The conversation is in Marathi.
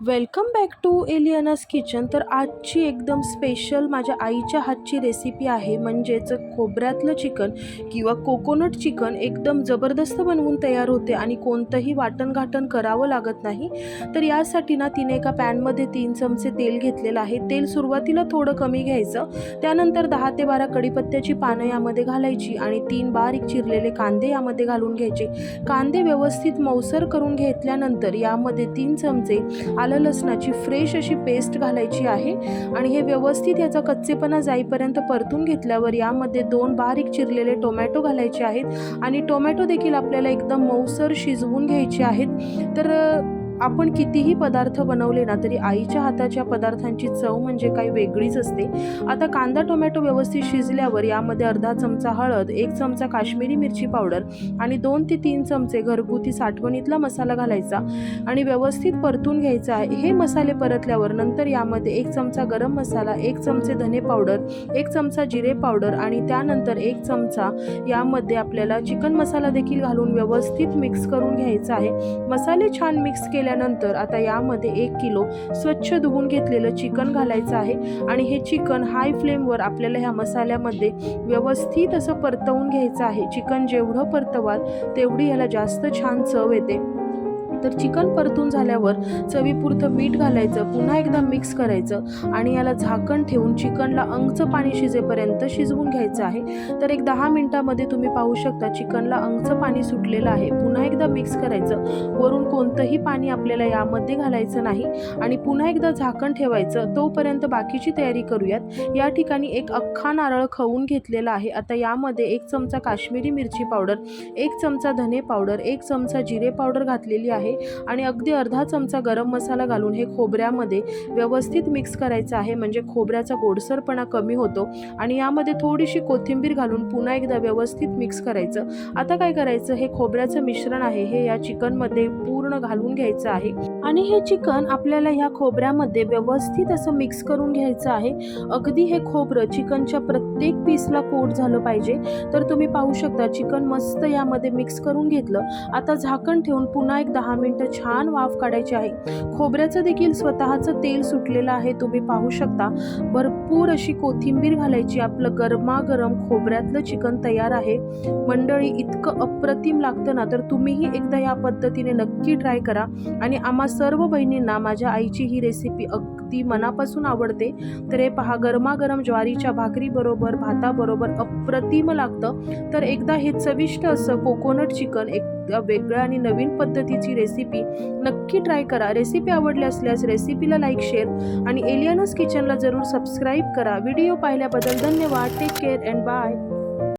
Welcome back to Aliana's kitchen तर आजची एकदम स्पेशल माझ्या आईच्या हातची रेसिपी आहे म्हणजेच खोबऱ्यातलं चिकन किंवा कोकोनट चिकन एकदम जबरदस्त बनवून तयार होते आणि कोणतंही वाटणघाटण करावं लागत नाही. तर यासाठी ना तिने एका पॅनमध्ये तीन चमचे तेल घेतलेलं आहे. तेल सुरुवातीला थोडं कमी घ्यायचं त्यानंतर दहा ते बारा कडीपत्त्याची पानं यामध्ये घालायची आणि तीन बारीक चिरलेले कांदे यामध्ये घालून घ्यायचे. कांदे व्यवस्थित मौसर करून घेतल्यानंतर यामध्ये तीन चमचे आलं लसणाची फ्रेश अशी पेस्ट घालायची आहे. आणि हे व्यवस्थित याचा कच्चेपणा जाईपर्यंत परतून घेतल्यावर यामध्ये दोन बारीक चिरलेले टोमॅटो घालायचे आहेत. आणि टोमॅटो देखील आपल्याला एकदम मऊसर शिजवून घ्यायचे आहेत. तर आपण कितीही पदार्थ बनवले ना तरी आईच्या हाताच्या पदार्थांची चव म्हणजे काही वेगळीच असते. आता कांदा टोमॅटो व्यवस्थित शिजल्यावर यामध्ये अर्धा चमचा हळद एक चमचा काश्मीरी मिरची पावडर आणि दोन ते तीन चमचे घरगुती साठवणीतला मसाला घालायचा आणि व्यवस्थित परतून घ्यायचा आहे. हे मसाले परतल्यावर नंतर यामध्ये एक चमचा गरम मसाला एक चमचे धने पावडर एक चमचा जिरे पावडर आणि त्यानंतर एक चमचा यामध्ये आपल्याला चिकन मसाला देखील घालून व्यवस्थित मिक्स करून घ्यायचा आहे. मसाले छान मिक्स केल्यानंतर आता यामध्ये एक किलो स्वच्छ धुवून घेतलेलं चिकन घालायचं आहे. आणि हे चिकन हाय फ्लेमवर आपल्याला ह्या मसाल्यामध्ये व्यवस्थित असं परतवून घ्यायचं आहे. चिकन जेवढं परतवाल तेवढी ह्याला जास्त छान चव येते. तर चिकन परतून झाल्यावर चवीपुरतं मीठ घालायचं पुन्हा एकदा मिक्स करायचं आणि याला झाकण ठेवून चिकनला अंगचं पाणी शिजेपर्यंत शिजवून घ्यायचं आहे. तर एक दहा मिनटामध्ये तुम्ही पाहू शकता चिकनला अंगचं पाणी सुटलेलं आहे. पुन्हा एकदा मिक्स करायचं. वरून कोणतंही पाणी आपल्याला यामध्ये घालायचं नाही आणि पुन्हा एकदा झाकण ठेवायचं. तोपर्यंत बाकीची तयारी करूयात. या ठिकाणी एक अख्खा नारळ खवून घेतलेला आहे. आता यामध्ये एक चमचा काश्मीरी मिरची पावडर एक चमचा धने पावडर एक चमचा जिरे पावडर घातलेली आहे. आहे. आणि अगदी अर्धा चमचा गरम मसाला घालून हे खोबऱ्यामध्ये व्यवस्थित मिक्स करायचं आहे. म्हणजे खोबऱ्याचा गोडसरपणा कमी होतो. आणि यामध्ये थोडीशी कोथिंबीर घालून पुन्हा एकदा व्यवस्थित मिक्स करायचं. आता काय करायचं? हे खोबऱ्याचं मिश्रण आहे. हे या चिकनमध्ये पूर्ण घालून घ्यायचं आहे. आणि हे चिकन आपल्याला ह्या खोबऱ्यामध्ये व्यवस्थित असं मिक्स करून घ्यायचं आहे. अगदी हे खोबरं चिकनच्या प्रत्येक पीसला कोट झालं पाहिजे. तर तुम्ही पाहू शकता चिकन मस्त यामध्ये मिक्स करून घेतलं. आता झाकण ठेवून पुन्हा एक दहा मिनटं छान वाफ काढायची आहे. खोबऱ्याचं देखील स्वतःचं तेल सुटलेलं आहे तुम्ही पाहू शकता. भरपूर अशी कोथिंबीर घालायची आपलं गरमागरम खोबऱ्यातलं चिकन तयार आहे. मंडळी इतकं अप्रतिम लागतं ना तर तुम्हीही एकदा या पद्धतीने नक्की ट्राय करा. आणि आम्हा सर्व बहिणींना माझ्या आईची ही रेसिपी अगदी मनापासून आवडते. तर हे पहा गरमागरम ज्वारीच्या भाकरीबरोबर भाताबरोबर अप्रतिम लागतं. तर एकदा हे चविष्ट असं कोकोनट चिकन एक वेगळ्या आणि नवीन पद्धतीची रेसिपी नक्की ट्राय करा. रेसिपी आवडली असल्यास रेसिपीला लाईक शेअर आणि एलियनस किचनला जरूर सबस्क्राईब करा. व्हिडिओ पाहिल्याबद्दल धन्यवाद. Take care and bye